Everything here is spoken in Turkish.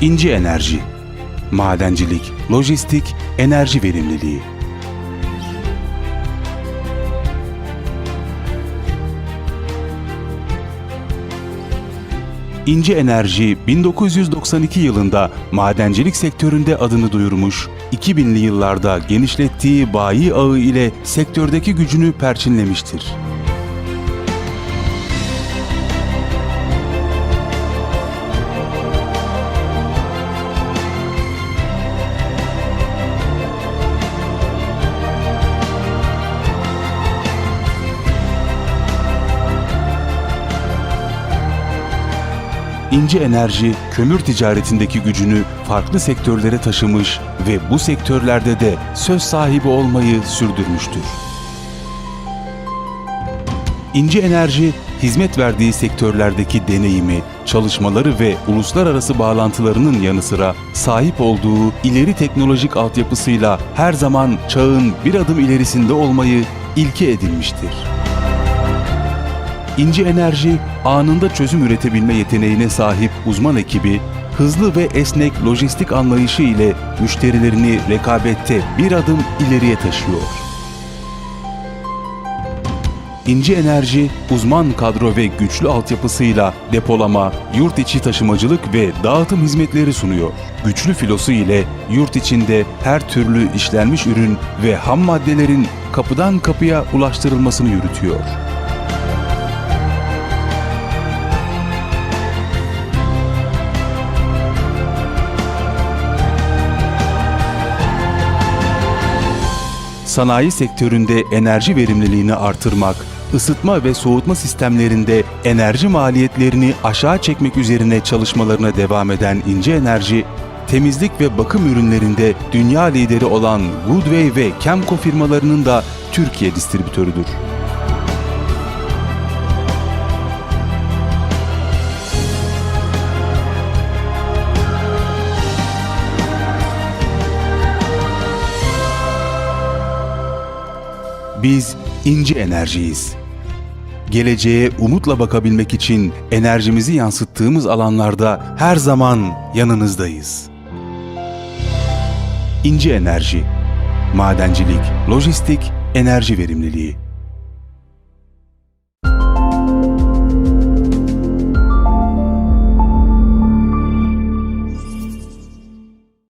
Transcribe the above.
İnci Enerji Madencilik, lojistik, enerji verimliliği. İnci Enerji 1992 yılında madencilik sektöründe adını duyurmuş, 2000'li yıllarda genişlettiği bayi ağı ile sektördeki gücünü perçinlemiştir. İnci Enerji, kömür ticaretindeki gücünü farklı sektörlere taşımış ve bu sektörlerde de söz sahibi olmayı sürdürmüştür. İnci Enerji, hizmet verdiği sektörlerdeki deneyimi, çalışmaları ve uluslararası bağlantılarının yanı sıra sahip olduğu ileri teknolojik altyapısıyla her zaman çağın bir adım ilerisinde olmayı ilke edinmiştir. İnci Enerji, anında çözüm üretebilme yeteneğine sahip uzman ekibi, hızlı ve esnek lojistik anlayışı ile müşterilerini rekabette bir adım ileriye taşıyor. İnci Enerji, uzman kadro ve güçlü altyapısıyla depolama, yurt içi taşımacılık ve dağıtım hizmetleri sunuyor. Güçlü filosu ile yurt içinde her türlü işlenmiş ürün ve ham maddelerin kapıdan kapıya ulaştırılmasını yürütüyor. Sanayi sektöründe enerji verimliliğini artırmak, ısıtma ve soğutma sistemlerinde enerji maliyetlerini aşağı çekmek üzerine çalışmalarına devam eden İnce Enerji, temizlik ve bakım ürünlerinde dünya lideri olan Goodway ve Kemco firmalarının da Türkiye distribütörüdür. Biz İnci Enerjiyiz. Geleceğe umutla bakabilmek için enerjimizi yansıttığımız alanlarda her zaman yanınızdayız. İnci Enerji Madencilik, lojistik, enerji verimliliği.